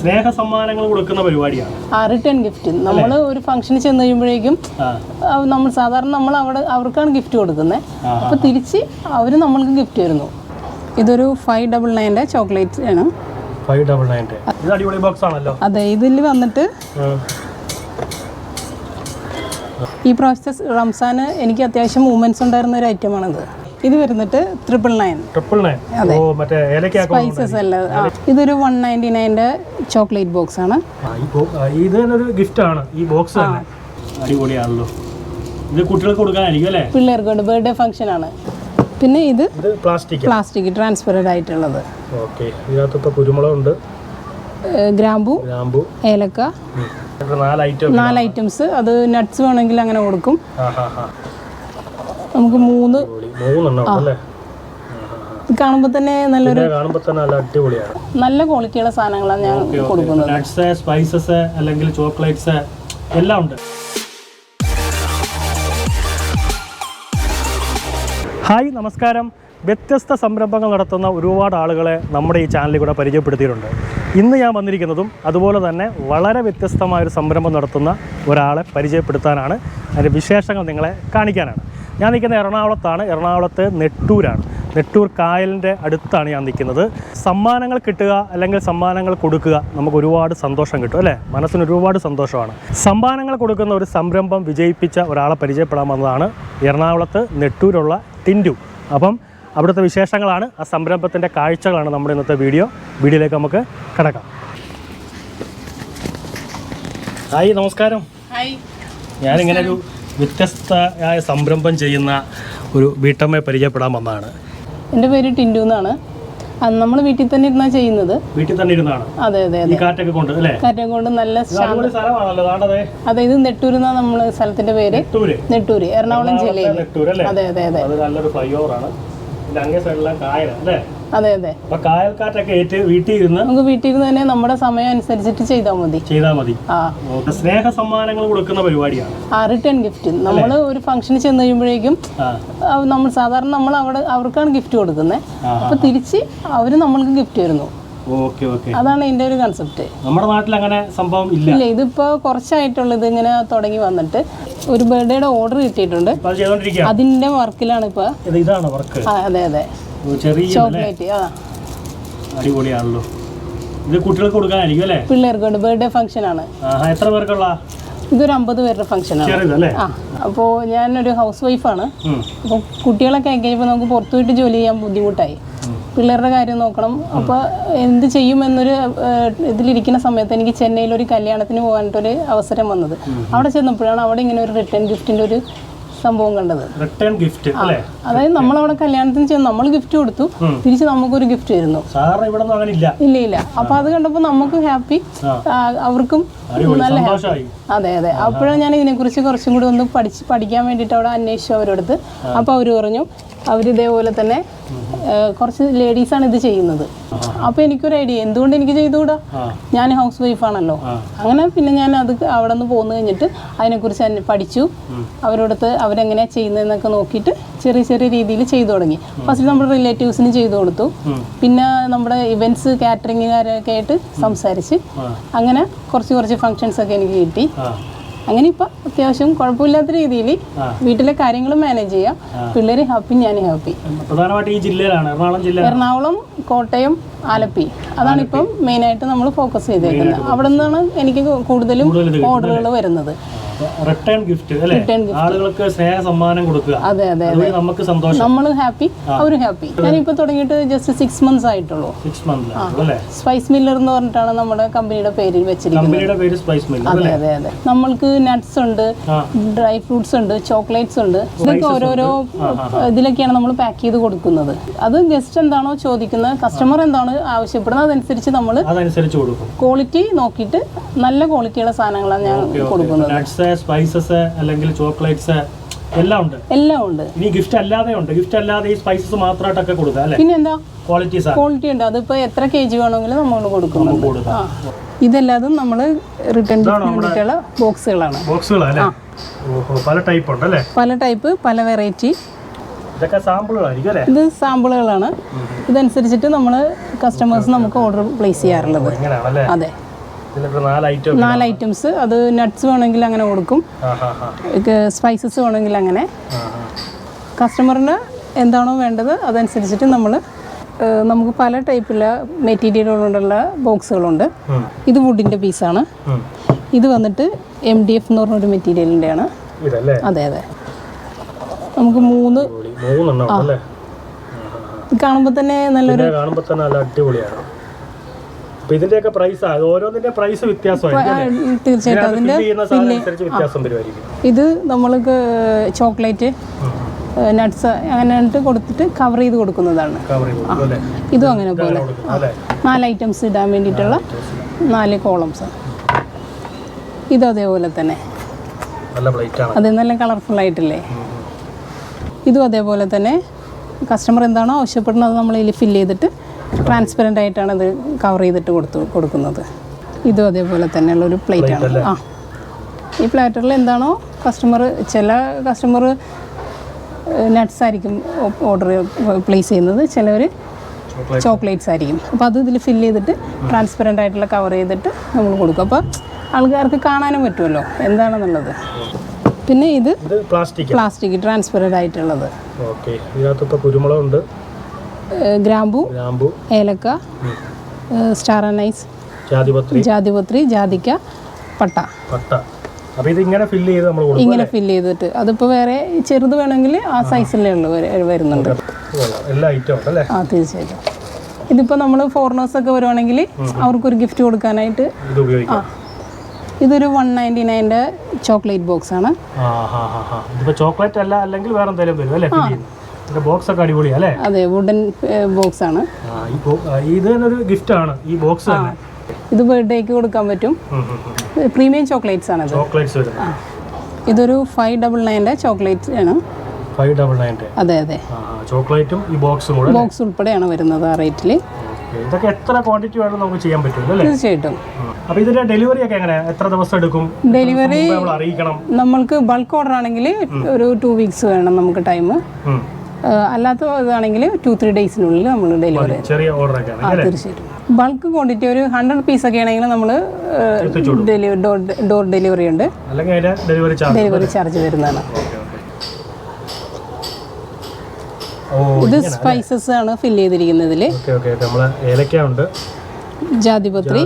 സ്നേഹ സമ്മാനങ്ങൾ കൊടുക്കുന്ന പരിപാടിയാണ്. ആ റിട്ടേൺ ഗിഫ്റ്റ് നമ്മൾ ഒരു ഫംഗ്ഷന് ചെന്ന് കഴിയുമ്പോഴേക്കും നമ്മൾ സാധാരണ നമ്മൾ അവിടെ അവർക്കാണ് ഗിഫ്റ്റ് കൊടുക്കുന്നത് അപ്പോൾ തിരിച്ച് അവർ നമ്മൾക്ക് ഗിഫ്റ്റ് തരുന്നു. ഇതൊരു ഫൈവ് ഡബിൾ നയന്റെ ചോക്ലേറ്റ് ആണ്. ഫൈവ് ഡബിൾ നയന്റെ ഇത് അടിപൊളി ബോക്സ് ആണല്ലോ. അതെ ഇതിൽ വന്നിട്ട് ഈ പ്രാവശ്യത്തെ റംസാന് എനിക്ക് അത്യാവശ്യം മൂവ്മെന്റ്സ് ഉണ്ടായിരുന്ന ഒരു ഐറ്റമാണിത് ഇത് വരുന്നിട്ട് triple nine triple nine spices അല്ല. ഇതൊരു വൺ നയന്റി നയന്റെ ചോക്ലേറ്റ് ബോക്സ് ആണ്. ഇത് ഒരു ഗിഫ്റ്റ് ആണ്. ഈ ബോക്സ് അടിപൊളിയാണല്ലോ. ഇത് കുട്ടികൾക്ക് കൊടുക്കാനായിരിക്കും അല്ലേ? പിള്ളേർക്ക് ബർത്ത്ഡേ ഫംഗ്ഷൻ ആണ്. പിന്നെ ഇത് പ്ലാസ്റ്റിക് പ്ലാസ്റ്റിക് ട്രാൻസ്പെറന്റ് ആയിട്ടുള്ളത്. ഓക്കെ. ഇതിനകത്ത് കുരുമുളക് കുരുമുളകുണ്ട് ഗ്രാമ്പു ഗ്രാമ്പു. ഏലക്ക. നാല് ഐറ്റം നാല് ഐറ്റംസ് അത് നട്ട്സ് വേണമെങ്കിൽ അങ്ങനെ കൊടുക്കും. നമുക്ക് മൂന്ന് കാണുമ്പോൾ തന്നെ നല്ലൊരു കാണുമ്പോൾ തന്നെ നല്ല അടിപൊളിയാണ്. നല്ല ക്വാളിറ്റിയുള്ള സാധനങ്ങളാണ് ഞാൻ കൊടുക്കുന്നത്. നട്ട്സ് സ്പൈസസ് അല്ലെങ്കിൽ ചോക്ലേറ്റ്സ് എല്ലാം ഉണ്ട്. ഹായ് നമസ്കാരം. വ്യത്യസ്ത സംരംഭങ്ങൾ നടത്തുന്ന ഒരുപാട് ആളുകളെ നമ്മുടെ ഈ ചാനലിൽ കൂടെ പരിചയപ്പെടുത്തിയിട്ടുണ്ട്. ഇന്ന് ഞാൻ വന്നിരിക്കുന്നതും അതുപോലെ തന്നെ വളരെ വ്യത്യസ്തമായ ഒരു സംരംഭം നടത്തുന്ന ഒരാളെ പരിചയപ്പെടുത്താനാണ്. അതിന്റെ വിശേഷങ്ങൾ നിങ്ങളെ കാണിക്കാനാണ്. ഞാൻ നിൽക്കുന്ന എറണാകുളത്താണ്. എറണാകുളത്ത് നെട്ടൂരാണ്. നെട്ടൂർ കായലിന്റെ അടുത്താണ് ഞാൻ നിൽക്കുന്നത്. സമ്മാനങ്ങൾ കിട്ടുക അല്ലെങ്കിൽ സമ്മാനങ്ങൾ കൊടുക്കുക നമുക്ക് ഒരുപാട് സന്തോഷം കിട്ടും അല്ലേ? മനസ്സിന് ഒരുപാട് സന്തോഷമാണ്. സമ്മാനങ്ങൾ കൊടുക്കുന്ന ഒരു സംരംഭം വിജയിപ്പിച്ച ഒരാളെ പരിചയപ്പെടാൻ വന്നതാണ് എറണാകുളത്ത് നെട്ടൂരുള്ള ടിൻഡു. അപ്പം അവിടുത്തെ വിശേഷങ്ങളാണ് ആ സംരംഭത്തിന്റെ കാഴ്ചകളാണ് നമ്മുടെ ഇന്നത്തെ വീഡിയോ. വീഡിയോയിലേക്ക് നമുക്ക് കിടക്കാം. ഹായ് നമസ്കാരം. ഞാനിങ്ങനെ ഒരു വ്യത്യസ്തമായ സംരംഭം ചെയ്യുന്ന ഒരു വീട്ടമ്മയെ പരിചയപ്പെടാൻ വന്നതാണ്. എന്റെ പേര് ടിൻഡു എന്നാണ്. നമ്മൾ വീട്ടിൽ തന്നെ ഇരുന്നാ ചെയ്യുന്നത്. വീട്ടിൽ തന്നെ ഇരുന്നാണ്? അതെ അതെ കാറ്റൊക്കെ കൊണ്ട് അല്ലേ? കാറ്റം കൊണ്ട് നല്ല അതെ ഇത് നെട്ടൂർ എന്നാ നമ്മൾ സ്ഥലത്തിന്റെ പേര്? നെട്ടൂര്. എറണാകുളം ജില്ലയിൽ അതെ അതെ അത്. നല്ലൊരു ഫ്ലൈ ഓവർ ആണ് അതെ അതെ. കായൽക്കാറ്റൊക്കെ ഏറ്റ് വീട്ടിൽ ഇരുന്ന് നമുക്ക് വീട്ടിൽ ഇരുന്ന് തന്നെ നമ്മുടെ സമയം അനുസരിച്ചിട്ട് ചെയ്താൽ മതി. ചെയ്താൽ മതി. സ്നേഹ സമ്മാനങ്ങൾ കൊടുക്കുന്ന പരിപാടിയാണ്. ആ റിട്ടേൺ ഗിഫ്റ്റ് നമ്മൾ ഒരു ഫംഗ്ഷന് ചെന്ന് കഴിയുമ്പോഴേക്കും നമ്മൾ സാധാരണ നമ്മൾ അവിടെ അവർക്കാണ് ഗിഫ്റ്റ് കൊടുക്കുന്നത് അപ്പൊ തിരിച്ച് അവർ നമ്മൾക്ക് ഗിഫ്റ്റ് തരുന്നു. അതാണ് എന്റെ ഒരു കൺസെപ്റ്റ് നമ്മുടെ നാട്ടിൽ അങ്ങനെ സംഭവം ഇല്ല. ഇല്ല ഇതിപ്പോ കുറച്ചായിട്ടുള്ളത് ഇങ്ങനെ തുടങ്ങി വന്നിട്ട്. ഒരു ബർത്ത്ഡേയുടെ ഓർഡർ കിട്ടിയിട്ടുണ്ട്. അതിന്റെ വർക്കിലാണ് ഇപ്പൊ. ഇതാണ് വർക്ക് അതെ അതെ? ചോക്ലേറ്റ് ആ. അടിപൊളിയാണല്ലോ. ഇത് കുട്ടികൾക്ക് കൊടുക്കാനായിരിക്കും അല്ലേ? പിള്ളേർക്കുണ്ട് ബർത്ത്ഡേ ഫംഗ്ഷൻ ആണ്. എത്ര പേർക്കുള്ള ഇതൊരു അമ്പത് പേരുടെ ഫംഗ്ഷനാണ് ആ അപ്പോൾ ഞാനൊരു ഹൗസ് വൈഫാണ്. അപ്പോൾ കുട്ടികളൊക്കെ ആയി കഴിയുമ്പോൾ നമുക്ക് പുറത്തു പോയിട്ട് ജോലി ചെയ്യാൻ ബുദ്ധിമുട്ടായി. പിള്ളേരുടെ കാര്യം നോക്കണം. അപ്പോൾ എന്ത് ചെയ്യുമെന്നൊരു എന്നൊരു ഇതിലിരിക്കുന്ന സമയത്ത് എനിക്ക് ചെന്നൈയിൽ ഒരു കല്യാണത്തിന് പോകാനായിട്ടൊരു അവസരം വന്നത്. അവിടെ ചെന്നപ്പോഴാണ് അവിടെ ഇങ്ങനെ ഒരു റിട്ടേൺ ഗിഫ്റ്റിന്റെ ഒരു സംഭവം കണ്ടത്. റിട്ടേൺ ഗിഫ്റ്റ് അതായത് നമ്മളവിടെ കല്യാണത്തിന് ചെന്ന് നമ്മൾ ഗിഫ്റ്റ് കൊടുത്തു. തിരിച്ച് നമുക്കൊരു ഗിഫ്റ്റ് വരുന്നു. ഇല്ല ഇല്ല. അപ്പൊ അത് കണ്ടപ്പോ നമുക്ക് ഹാപ്പി. അവർക്കും നല്ല ഹാപ്പി അതെ അതെ. അപ്പോഴാണ് ഞാൻ ഇതിനെക്കുറിച്ച് കുറച്ചും കൂടി ഒന്ന് പഠിച്ച് പഠിക്കാൻ വേണ്ടിട്ട് അവിടെ അന്വേഷിച്ചു അവരോടത്ത് അപ്പോൾ അവർ പറഞ്ഞു അവരിതേപോലെ തന്നെ കുറച്ച് ലേഡീസാണ് ഇത് ചെയ്യുന്നത്. അപ്പോൾ എനിക്കൊരു ഐഡിയ എന്തുകൊണ്ട് എനിക്ക് ചെയ്തുകൂടാ? ഞാൻ ഹൗസ് വൈഫാണല്ലോ ആണല്ലോ. അങ്ങനെ പിന്നെ ഞാൻ അത് അവിടെ നിന്ന് പോന്നു കഴിഞ്ഞിട്ട് അതിനെക്കുറിച്ച് അന്വേ- പഠിച്ചു. അവരോടത്ത് അവരെങ്ങനെയാണ് ചെയ്യുന്നതെന്നൊക്കെ നോക്കിയിട്ട് ചെറിയ ചെറിയ രീതിയിൽ ചെയ്തു തുടങ്ങി. ഫസ്റ്റ് നമ്മുടെ റിലേറ്റീവ്സിന് ചെയ്തു കൊടുത്തു. പിന്നെ നമ്മുടെ ഇവന്റ്സ് കാറ്ററിങ്ങുകാരൊക്കെ ആയിട്ട് സംസാരിച്ച് അങ്ങനെ കുറച്ച് കുറച്ച് ഫങ്ഷൻസ് ഒക്കെ എനിക്ക് കിട്ടി. അങ്ങനെ ഇപ്പം അത്യാവശ്യം കുഴപ്പമില്ലാത്ത രീതിയിൽ വീട്ടിലെ കാര്യങ്ങൾ മാനേജ് ചെയ്യാം. പിള്ളേർ ഹാപ്പി ഞാൻ ഹാപ്പി പ്രധാനമായിട്ട് ഈ ജില്ലയിലാണ്. എറണാകുളം ജില്ല. എറണാകുളം കോട്ടയം ആലപ്പി. അതാണ് ഇപ്പം മെയിനായിട്ട് നമ്മൾ ഫോക്കസ് ചെയ്തേക്കുന്നത്. അവിടെ നിന്നാണ് എനിക്ക് കൂടുതലും ഓർഡറുകൾ വരുന്നത്. റിട്ടേൺ ഗിഫ്റ്റ് അല്ലേ. ആളുകൾക്ക് സ്നേഹ സമ്മാനം കൊടുക്കുക. അതെ അതെ അതുവഴി നമുക്ക് സന്തോഷം. നമ്മൾ ഹാപ്പി അവരും ഹാപ്പി ഞാനിപ്പോൾ തുടങ്ങിയിട്ട് ജസ്റ്റ് സിക്സ് മന്ത്സ് ആയിട്ടുള്ളൂ. സിക്സ് മന്ത് സ്പൈസ് മില്ലർ എന്ന് പറഞ്ഞിട്ടാണ് നമ്മുടെ കമ്പനിയുടെ പേരിൽ വെച്ചിരിക്കുന്നത്. സ്പൈസ് മില്ലർ അതെ അതെ അതെ. നമ്മൾക്ക് നട്ട്സ് ഉണ്ട് ഡ്രൈ ഫ്രൂട്ട്സ് ഉണ്ട് ചോക്ലേറ്റ്സ് ഉണ്ട്. ഇതൊക്കെ ഓരോരോ ഇതിലൊക്കെയാണ് നമ്മൾ പാക്ക് ചെയ്ത് കൊടുക്കുന്നത്. അത് ഗസ്റ്റ് എന്താണോ ചോദിക്കുന്നത് കസ്റ്റമർ എന്താണ് ആവശ്യപ്പെടുന്നത് അതനുസരിച്ച് നമ്മൾ അതനുസരിച്ച് കൊടുക്കും. ക്വാളിറ്റി നോക്കിയിട്ട് നല്ല ക്വാളിറ്റിയുള്ള സാധനങ്ങളാണ് ഞാൻ കൊടുക്കുന്നത്. സ്പൈസസ് അല്ലെങ്കിൽ ചോക്ലേറ്റ്സ് എല്ലാം ഉണ്ട്. എല്ലാം ഉണ്ട്. ഇനി ഗിഫ്റ്റ് അല്ലാതെ ഉണ്ട്. ഗിഫ്റ്റ് അല്ലാതെ ഈ സ്പൈസസ് മാത്രമായിട്ടൊക്കെ കൊടുക്കുക അല്ലേ? പിന്നെ എന്താ ക്വാളിറ്റി ക്വാളിറ്റി ഉണ്ട്. അതിപ്പോ എത്ര കെ ജി വേണമെങ്കിലും നമ്മൾ കൊടുക്കുന്നുണ്ട്. ആ. ഇതെല്ലാതും നമ്മൾ റിട്ടേൺ വേണ്ടിയിട്ടുള്ള ബോക്സുകളാണ് ബോക്സുകളല്ലേ പല ടൈപ്പ് ഉണ്ട് അല്ലേ? പല ടൈപ്പ് പല വെറൈറ്റി ഇതൊക്കെ സാമ്പിളുകളായിരിക്കും അല്ലേ? ഇത് സാമ്പിളുകളാണ് ഇതനുസരിച്ചിട്ട് നമ്മൾ കസ്റ്റമേഴ്സ് നമുക്ക് ഓർഡർ പ്ലേസ് ചെയ്യാറുള്ളത്. അതെ. നാല് ഐറ്റം നാല് ഐറ്റംസ് അത് നട്ട്സ് വേണമെങ്കിൽ അങ്ങനെ കൊടുക്കും. സ്പൈസസ് വേണമെങ്കിൽ അങ്ങനെ. കസ്റ്റമറിന് എന്താണോ വേണ്ടത് അതനുസരിച്ചിട്ട് നമ്മൾ നമുക്ക് പല ടൈപ്പിലുള്ള മെറ്റീരിയൽ കൊണ്ടുള്ള ബോക്സുകളുണ്ട്. ഇത് വുഡിന്റെ പീസാണ്. ഇത് വന്നിട്ട് എം ഡി എഫ് എന്ന് പറഞ്ഞൊരു മെറ്റീരിയലിന്റെയാണ് ഇതല്ലേ? അതെ അതെ. നമുക്ക് മൂന്ന് കാണുമ്പോൾ തന്നെ നല്ലൊരു കാണുമ്പോൾ തന്നെ നല്ല അടിപൊളിയാണ്. അപ്പൊ ഇതിന്റെയൊക്കെ പ്രൈസ് ഓരോന്നിന്റെ പ്രൈസ് വ്യത്യാസമായിരിക്കും? തീർച്ചയായിട്ടും വ്യത്യാസം വരുമായിരിക്കും ഇത് നമ്മൾക്ക് ചോക്ലേറ്റ് നട്ട്സ് അങ്ങനെ കൊടുത്തിട്ട് കവർ ചെയ്ത് കൊടുക്കുന്നതാണ്. ഇതും അങ്ങനെ പോലെ. നാല് ഐറ്റംസ് ഇടാൻ വേണ്ടിയിട്ടുള്ള നാല് കോളംസ് ഇത് അതേപോലെ തന്നെ. അത് നല്ല കളർഫുൾ ആയിട്ടില്ലേ? ഇതും അതേപോലെ തന്നെ. കസ്റ്റമർ എന്താണോ ആവശ്യപ്പെടുന്നത് നമ്മൾ ഇതിൽ ഫില്ല് ചെയ്തിട്ട് ട്രാൻസ്പെറന്റ് ആയിട്ടാണ് ഇത് കവർ ചെയ്തിട്ട് കൊടുത്തു കൊടുക്കുന്നത്. ഇതും അതേപോലെ തന്നെയുള്ള ഒരു പ്ലേറ്റ് ആണ്. ആ. ഈ പ്ലാറ്ററിൽ എന്താണോ കസ്റ്റമർ ചില കസ്റ്റമർ നട്ട്സ് ആയിരിക്കും ഓർഡർ പ്ലേസ് ചെയ്യുന്നത്. ചിലവർ ചോക്ലേറ്റ് ചോക്ലേറ്റ്സ് ആയിരിക്കും. അപ്പോൾ അത് ഇതിൽ ഫില്ല് ചെയ്തിട്ട് ട്രാൻസ്പെറന്റ് ആയിട്ടുള്ള കവർ ചെയ്തിട്ട് നമ്മൾ കൊടുക്കും. അപ്പോൾ ആൾക്കാർക്ക് കാണാനും പറ്റുമല്ലോ എന്താണെന്നുള്ളത്. പിന്നെ ഇത് പ്ലാസ്റ്റിക് പ്ലാസ്റ്റിക് ട്രാൻസ്പെറന്റ് ആയിട്ടുള്ളത്. ഓക്കെ ഇതിനകത്ത് കുരുമുളകുണ്ട്. ഗ്രാമ്പു ഗ്രാമ്പു. ഏലക്ക സ്റ്റാർ അനൈസ് ജാതിപത്രി. ജാതിപത്രി ജാതിക്ക പട്ട. പട്ട. അപ്പോൾ ഇത് ഇങ്ങനെ ഫില്ല് ചെയ്ത് നമ്മൾ കൊടുക്കും ഇങ്ങനെ ഫില്ല് ചെയ്തിട്ട്. അതിപ്പോൾ വേറെ ചെറുത് വേണമെങ്കിൽ ആ സൈസിലേ ഉള്ളൂ വരുന്നുണ്ട്. എല്ലാ ഐറ്റം ഉണ്ട് അല്ലേ ആ തീർച്ചയായിട്ടും. ഇതിപ്പോൾ നമ്മൾ ഫോറിനേഴ്സൊക്കെ വരുവാണെങ്കിൽ അവർക്കൊരു ഗിഫ്റ്റ് കൊടുക്കാനായിട്ട് ഇത് ഉപയോഗിക്കാം. ഇതൊരു വൺ നയന്റി നയന്റെ ചോക്ലേറ്റ് ബോക്സ് ആണ്. ചോക്ലേറ്റ് അല്ല അല്ലെങ്കിൽ വേറെ എന്തെങ്കിലും വരും അല്ലേ? ബോക്സ് ഒക്കെ അടിപൊളിയാ അല്ലേ? അതെ വുഡൻ ബോക്സ് ആണ്. ഇത് ഒരു ഗിഫ്റ്റാണ് ഈ ബോക്സ് തന്നെ. ഇത് ബർത്ത്ഡേക്ക് കൊടുക്കാൻ പറ്റും. പ്രീമിയം ചോക്ലേറ്റ്സ് ആണ് ചോക്ലേറ്റ്സ് ഇതൊരു ഫൈവ് ഡബിൾ നയന്റെ ചോക്ലേറ്റ് ആണ്. ഫൈവ് ഡബിൾ നയന്റെ അതെ അതെ. ചോക്ലേറ്റും ഈ ബോക്സും കൂടെ? ബോക്സ് ഉൾപ്പെടെയാണ് വരുന്നത് ആ റേറ്റിൽ. ഇതൊക്കെ എത്ര ക്വാണ്ടിറ്റി വേണം നമുക്ക് ചെയ്യാൻ പറ്റും തീർച്ചയായിട്ടും. അപ്പോൾ ഇതിന്റെ ഡെലിവറി ഒക്കെ എങ്ങനെ എത്ര ദിവസം എടുക്കും? ഡെലിവറി അറിയിക്കണം. നമ്മൾക്ക് ബൾക്ക് ഓർഡർ ആണെങ്കിൽ ഒരു ടു വീക്സ് വേണം നമുക്ക് ടൈം. അല്ലാത്ത ഇതാണെങ്കിൽ ടു ത്രീ ഡേയ്സിനുള്ളിൽ നമ്മൾ ഡെലിവറി ചെറിയ തീർച്ചയായിട്ടും. ബൾക്ക് ക്വാണ്ടിറ്റി ഒരു ഹൺഡ്രഡ് പീസ് ഒക്കെ ആണെങ്കിൽ നമ്മൾ ഡെലിവറി ഡോർ ഡെലിവറി ഉണ്ട്. ഡെലിവറി ചാർജ് വരുന്നതാണ്. ഇത് സ്പൈസസ് ആണ് ഫില്ല് ചെയ്തിരിക്കുന്നതിൽ ഏലക്ക ഉണ്ട് ജാതിപത്രി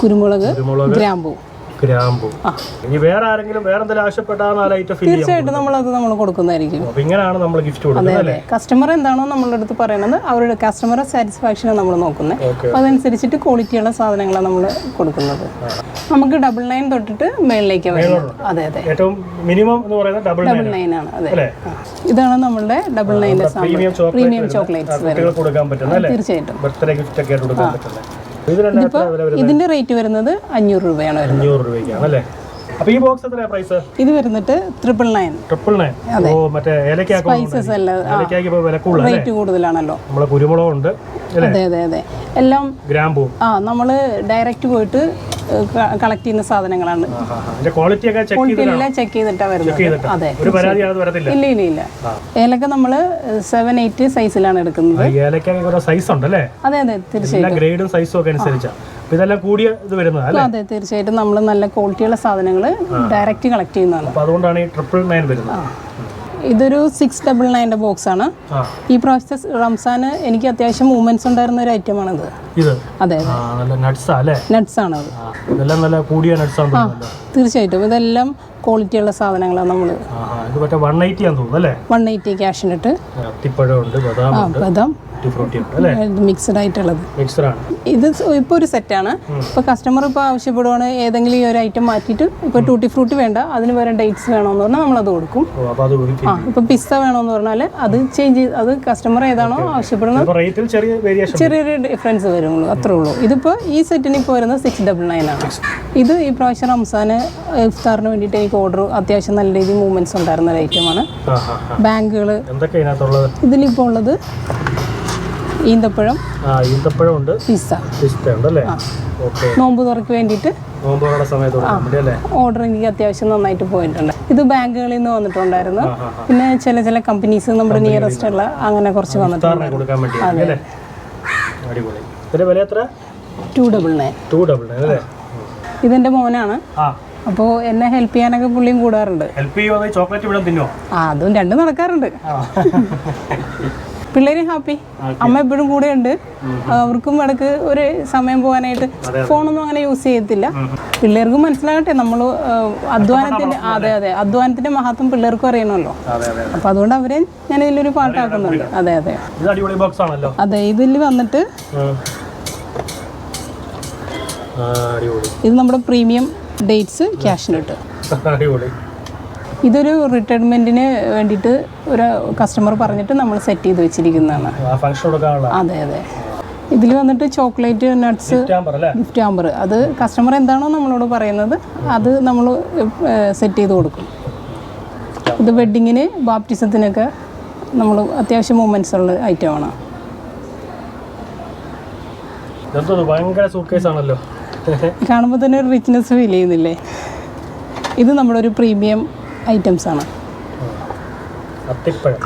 കുരുമുളക് ഗ്രാമ്പു. ഗ്രാമ്പു. ഇനി വേറെ ആരെങ്കിലും വേറെ എന്തെങ്കിലും ആവശ്യപ്പെട്ടാൽ നാല് നമ്മൾ അത് തീർച്ചയായിട്ടും നമ്മളത് നമ്മൾ കൊടുക്കുന്നതായിരിക്കും. അപ്പൊ ഇങ്ങനെയാണ് നമ്മൾ ഗിഫ്റ്റ് കൊടുക്കുന്നത് അല്ലേ? കസ്റ്റമർ എന്താണോ നമ്മളുടെ അടുത്ത് പറയണത് അവരുടെ കസ്റ്റമറെ സാറ്റിസ്ഫാക്ഷനെ നമ്മൾ നോക്കുന്നത്. അപ്പോൾ അതനുസരിച്ചിട്ട് ക്വാളിറ്റിയുള്ള സാധനങ്ങളാണ് നമ്മൾ കൊടുക്കുന്നത്. നമുക്ക് ഡബിൾ നയൻ തൊട്ടിട്ട് മേളിലേക്ക് വരുന്നത് അതെ അതെ. ഏറ്റവും മിനിമം എന്ന് പറയുന്നത് ഡബിൾ ഡബിൾ നയൻ ആണ്. അതെ. ഇതാണ് നമ്മളുടെ ഡബിൾ നയന്റെ പ്രീമിയം ചോക്ലേറ്റ്സ് തീർച്ചയായിട്ടും. ബർത്ത്ഡേ ഗിഫ്റ്റ് ഒക്കെ കൊടുക്കാൻ പറ്റുന്നത്. ഇതിന്റെ റേറ്റ് വരുന്നത് അഞ്ഞൂറ് രൂപയാണ് അഞ്ഞൂറ് രൂപയ്ക്കാണ് അല്ലേ? അപ്പൊ ഈ ബോക്സ് എത്രയാ പ്രൈസ് ഇത് വരുന്നിട്ട് ട്രിപ്പിൾ നയൻ ട്രിപ്പിൾ നയൻ ഓ മറ്റേ സ്പൈസസ് റേറ്റ് കൂടുതലാണല്ലോ. നമ്മളെ കുരുമുളകുണ്ട് അതെ അതെ അതെ. എല്ലാം ഗ്രാമ്പൂ. ആ നമ്മൾ ഡയറക്റ്റ് പോയിട്ട് കളക്ട് ചെയ്യുന്ന സാധനങ്ങളാണ്. അതിന്റെ ക്വാളിറ്റി ഒക്കെ ചെക്ക് ചെയ്തിട്ടാണ്? വരുന്നത്. അതെ. ഇല്ല ഇല്ല ഇല്ല. ഏലക്ക നമ്മൾ സെവൻ എയ്റ്റ് സൈസിലാണ് എടുക്കുന്നത്. സൈസ് അതെ അതെ തീർച്ചയായിട്ടും. ഗ്രേഡും സൈസും ഒക്കെ അനുസരിച്ചാണ് അപ്പൊ ഇതെല്ലാം കൂടിയ ഇത് വരുന്നത് അതെ തീർച്ചയായിട്ടും നമ്മൾ നല്ല ക്വാളിറ്റിയുള്ള സാധനങ്ങൾ ഡയറക്റ്റ് കളക്ട് ചെയ്യുന്നതാണ്. അതുകൊണ്ടാണ് ഈ ട്രിപ്പിൾ നയൻ വരുന്നത്. ഇതൊരു സിക്സ് ഡബിൾ നയന്റെ ബോക്സ് ആണ്. ഈ പ്രാവശ്യത്തെ റംസാന് എനിക്ക് അത്യാവശ്യം മൂവ്മെന്റ്സ് ഉണ്ടായിരുന്ന ഒരു ഐറ്റം ആണ് ഇത്? അതെ നട്ട്സാ അല്ലേ നട്ട്സ് ആണ് അത്. കൂടിയ നട്ട്സ് ആണ് തീർച്ചയായിട്ടും. ഇതെല്ലാം ക്വാളിറ്റിയുള്ള സാധനങ്ങളാണ് നമ്മൾ വൺ എയ്റ്റി ക്യാഷിനിട്ട് ബദാം. മിക്സഡ് ആയിട്ടുള്ളത്. ഇത് ഇപ്പോൾ ഒരു സെറ്റാണ് ഇപ്പോൾ കസ്റ്റമർ ഇപ്പോൾ ആവശ്യപ്പെടുവാണ് ഏതെങ്കിലും ഈ ഒരു ഐറ്റം മാറ്റിയിട്ട് ഇപ്പോൾ ടൂട്ടി ഫ്രൂട്ട് വേണ്ട അതിന് വേറെ ഡേറ്റ്സ് വേണമെന്ന് പറഞ്ഞാൽ നമ്മളത് കൊടുക്കും. ആ ഇപ്പോൾ പിസ്ത വേണമെന്ന് പറഞ്ഞാൽ അത് ചേഞ്ച് അത് കസ്റ്റമർ ഏതാണോ ആവശ്യപ്പെടുന്നത് ചെറിയൊരു ഡിഫറൻസ് വരുള്ളൂ അത്രേ ഉള്ളൂ. ഇതിപ്പോൾ ഈ സെറ്റിന് ഇപ്പോൾ വരുന്നത് സിക്സ് ഡബിൾ നയൻ ആണ്. ഇത് ഈ പ്രാവശ്യം റംസാന് ഇഫ്താറിന് വേണ്ടിയിട്ട് എനിക്ക് ഓർഡർ അത്യാവശ്യം നല്ല രീതിയിൽ മൂവ്മെന്റ്സ് ഉണ്ടായിരുന്ന ഒരു ഐറ്റമാണ് ബാങ്കുകൾ ഇതിലിപ്പോൾ ഉള്ളത് ഈന്തപ്പഴം. ആ ഈന്തപ്പഴം ഉണ്ട് പിസ്സ. പിസ്ത ഉണ്ട് അല്ലേ ഓക്കെ. നോമ്പ് തുറക്ക് വേണ്ടിയിട്ട് നോമ്പുകളുടെ സമയത്ത് കൊടുക്കാൻ വേണ്ടി അല്ലേ? ഓർഡർ എനിക്ക് അത്യാവശ്യം നന്നായിട്ട് പോയിട്ടുണ്ട്. ഇത് ബാങ്കുകളിൽ നിന്ന് വന്നിട്ടുണ്ടായിരുന്നു. പിന്നെ ചില ചില കമ്പനീസ് നമ്മുടെ നിയറസ്റ്റ് ഉള്ള അങ്ങനെ കുറച്ച് വന്നിട്ടുണ്ട്. അല്ലേ? ഇതിന്റെ വില എത്ര? Two double nine two double nine അല്ലേ? ഇതെന്റെ മോനാണ്. അപ്പോ അപ്പോൾ എന്നെ ഹെൽപ്പ് ചെയ്യാനൊക്കെ പുള്ളിയും കൂടാറുണ്ട്. ഹെൽപ്പ് ചോക്ലേറ്റ് ഇവിടെ തിന്നോ ആ അതും രണ്ടും നടക്കാറുണ്ട്. പിള്ളേര് ഹാപ്പി. അമ്മ എപ്പോഴും കൂടെ ഉണ്ട് അവർക്കും ഇടയ്ക്ക് ഒരു സമയം പോകാനായിട്ട് ഫോണൊന്നും അങ്ങനെ യൂസ് ചെയ്യത്തില്ല. പിള്ളേർക്കും മനസ്സിലാകട്ടെ നമ്മൾ അധ്വാനത്തിന്റെ അതെ അതെ അധ്വാനത്തിന്റെ മഹത്വം പിള്ളേർക്കും അറിയണമല്ലോ. അപ്പൊ അതുകൊണ്ട് അവരെ ഞാൻ ഇതിലൊരു പാട്ടാക്കുന്നുണ്ട്. അതെ അതെ. അതെ ഇതിൽ വന്നിട്ട് ഇത് നമ്മുടെ പ്രീമിയം ഡേറ്റ്സ് ക്യാഷിനിട്ട് അടിപൊളി. ഇതൊരു റിട്ടയർമെന്റിന് വേണ്ടിട്ട് ഒരു കസ്റ്റമർ പറഞ്ഞിട്ട് നമ്മൾ സെറ്റ് ചെയ്ത് വെച്ചിരിക്കുന്നതാണ്. അതെ അതെ. ഇതിൽ വന്നിട്ട് ചോക്ലേറ്റ് നട്ട്സ് ഗിഫ്റ്റ് ആമ്പർ അത് കസ്റ്റമർ എന്താണോ നമ്മളോട് പറയുന്നത് അത് നമ്മൾ സെറ്റ് ചെയ്ത് കൊടുക്കും. ഇത് വെഡ്ഡിങ്ങിന് ബാപ്റ്റിസത്തിനൊക്കെ നമ്മൾ അത്യാവശ്യം മൂമെന്റ്സ് ഉള്ള ഐറ്റമാണ് ആണ്. കാണുമ്പോൾ തന്നെ ഒരു റിച്ച്നെസ് ഫീൽ ചെയ്യുന്നില്ലേ? ഇത് നമ്മുടെ ഒരു പ്രീമിയം ഐറ്റംസ് ആണ് അത്തിപ്പഴം.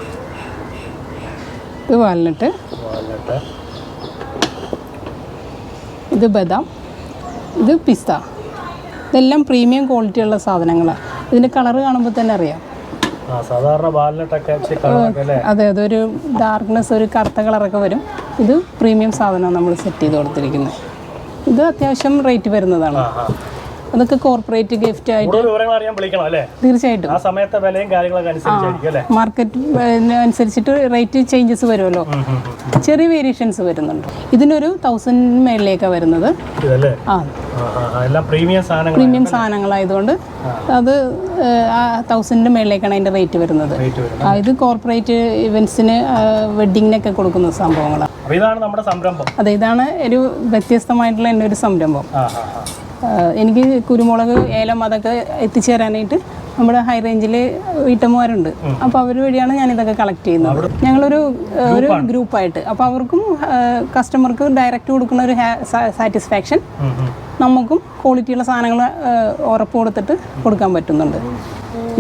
ഇത് വാൽനട്ട്. വാൽനട്ട്. ഇത് ബദാം. ഇത് പിസ്ത. ഇതെല്ലാം പ്രീമിയം ക്വാളിറ്റി ഉള്ള സാധനങ്ങളാണ് ഇതിന്റെ കളർ കാണുമ്പോൾ തന്നെ അറിയാം. സാധാരണ വാൽനട്ടൊക്കെ അതെ അതൊരു ഡാർക്ക്നെസ് ഒരു കറുത്ത കളറൊക്കെ വരും. ഇത് പ്രീമിയം സാധനമാണ് നമ്മൾ സെറ്റ് ചെയ്ത് കൊടുത്തിരിക്കുന്നത്. ഇത് അത്യാവശ്യം റേറ്റ് വരുന്നതാണ്. അതൊക്കെ കോർപ്പറേറ്റ് ഗിഫ്റ്റ് ആയിട്ട് തീർച്ചയായിട്ടും. ആ സമയത്തെ വിലയും കാര്യങ്ങളൊക്കെ അനുസരിച്ചായിരിക്കും അല്ലേ? മാർക്കറ്റ് അനുസരിച്ചിട്ട് റേറ്റ് ചേഞ്ചസ് വരുമല്ലോ. ചെറിയ വേരിയേഷൻസ് വരുന്നുണ്ട്. ഇതിനൊരു തൗസൻഡ് മേളിലേക്കാണ് വരുന്നത്. ആ. പ്രീമിയം സാധനങ്ങളായതുകൊണ്ട് അത് ആ തൗസൻഡിന് മേളിലേക്കാണ് അതിന്റെ റേറ്റ് വരുന്നത്. ഇത് കോർപ്പറേറ്റ് ഇവൻസിന് വെഡിങ്ങിനൊക്കെ കൊടുക്കുന്ന സംഭവങ്ങളാണ് അതെ ഇതാണ് ഒരു വ്യത്യസ്തമായിട്ടുള്ള എന്റെ ഒരു സംരംഭം. എനിക്ക് കുരുമുളക് ഏലം അതൊക്കെ എത്തിച്ചേരാനായിട്ട് നമ്മുടെ ഹൈ റേഞ്ചിൽ വീട്ടമ്മമാരുണ്ട്. അപ്പോൾ അവർ വഴിയാണ് ഞാൻ ഇതൊക്കെ കളക്ട് ചെയ്യുന്നത് ഞങ്ങളൊരു ഒരു ഗ്രൂപ്പായിട്ട്. അപ്പോൾ അവർക്കും കസ്റ്റമർക്ക് ഡയറക്റ്റ് കൊടുക്കുന്ന ഒരു സാറ്റിസ്ഫാക്ഷൻ. നമുക്കും ക്വാളിറ്റിയുള്ള സാധനങ്ങൾ ഉറപ്പ് കൊടുത്തിട്ട് കൊടുക്കാൻ പറ്റുന്നുണ്ട്.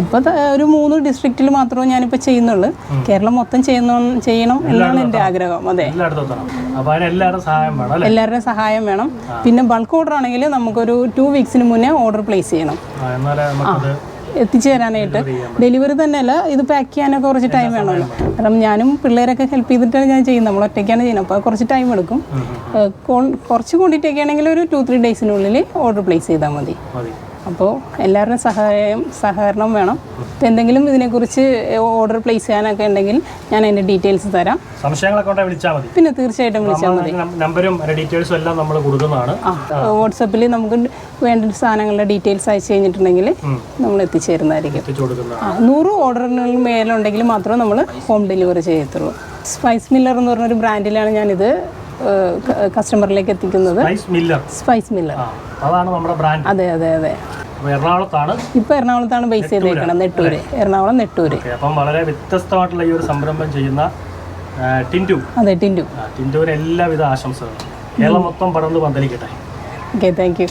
ഇപ്പോൾ ഒരു മൂന്ന് ഡിസ്ട്രിക്റ്റിൽ മാത്രമേ ഞാനിപ്പോൾ ചെയ്യുന്നുള്ളൂ. കേരളം മൊത്തം ചെയ്യുന്ന ചെയ്യണം എന്നാണ് എന്റെ ആഗ്രഹം. അതെ. എല്ലാവരുടെയും സഹായം വേണം പിന്നെ ബൾക്ക് ഓർഡർ ആണെങ്കിൽ നമുക്കൊരു ടു വീക്സിന് മുന്നേ ഓർഡർ പ്ലേസ് ചെയ്യണം. ആ, എത്തിച്ചു തരാനായിട്ട് ഡെലിവറി തന്നെയല്ല ഇത് പാക്ക് ചെയ്യാനൊക്കെ കുറച്ച് ടൈം വേണമല്ലോ. കാരണം ഞാനും പിള്ളേരൊക്കെ ഹെൽപ്പ് ചെയ്തിട്ടാണ് ഞാൻ ചെയ്യുന്നത്. നമ്മൾ ഒറ്റയ്ക്കാണ് ചെയ്യുന്നത്. അപ്പോൾ കുറച്ച് ടൈം എടുക്കും. കുറച്ച് ക്വാണ്ടിറ്റി ഒക്കെ ആണെങ്കിൽ ഒരു ടു ത്രീ ഡേയ്സിനുള്ളിൽ ഓർഡർ പ്ലേസ് ചെയ്താൽ മതി. അപ്പോൾ എല്ലാവരുടെയും സഹായം സഹകരണം വേണം. ഇപ്പം എന്തെങ്കിലും ഇതിനെക്കുറിച്ച് ഓർഡർ പ്ലേസ് ചെയ്യാനൊക്കെ ഉണ്ടെങ്കിൽ ഞാൻ അതിന്റെ ഡീറ്റെയിൽസ് തരാം. സംശയങ്ങളൊക്കെ വിളിച്ചാൽ മതി. പിന്നെ തീർച്ചയായിട്ടും വിളിച്ചാൽ മതി. നമ്പറും നമ്പരും ഡീറ്റെയിൽസും എല്ലാം നമ്മൾ കൊടുക്കുന്നതാണ്. വാട്സപ്പിൽ നമുക്ക് വേണ്ട സാധനങ്ങളുടെ ഡീറ്റെയിൽസ് അയച്ചു കഴിഞ്ഞിട്ടുണ്ടെങ്കിൽ നമ്മൾ എത്തിച്ചേരുന്നതായിരിക്കും. നൂറ് ഓർഡറിന് മേലുണ്ടെങ്കിൽ മാത്രമേ നമ്മൾ ഹോം ഡെലിവറി ചെയ്യത്തുള്ളൂ. സ്പൈസ് മില്ലർ എന്ന് പറഞ്ഞൊരു ബ്രാൻഡിലാണ് ഞാനിത് കസ്റ്റമറിലേക്ക് എത്തിക്കുന്നത്. സ്പൈസ് മില്ലർ അതാണ് നമ്മുടെ ബ്രാൻഡ്. അതെ അതെ അതെ. ഇപ്പൊ എറണാകുളത്താണ് ഇപ്പോൾ എറണാകുളത്താണ് ബേസ് ചെയ്തേക്കണം നെട്ടൂര്. എറണാകുളം നെട്ടൂര്. അപ്പം വളരെ വ്യത്യസ്തമായിട്ടുള്ള ഈ ഒരു സംരംഭം ചെയ്യുന്ന ടിന്റു അതെ ടിന്റു ടിന്റുവിന് എല്ലാവിധ ആശംസകളും. കേരളം മൊത്തം പടർന്ന് പന്തലിക്കട്ടെ. Okay thank you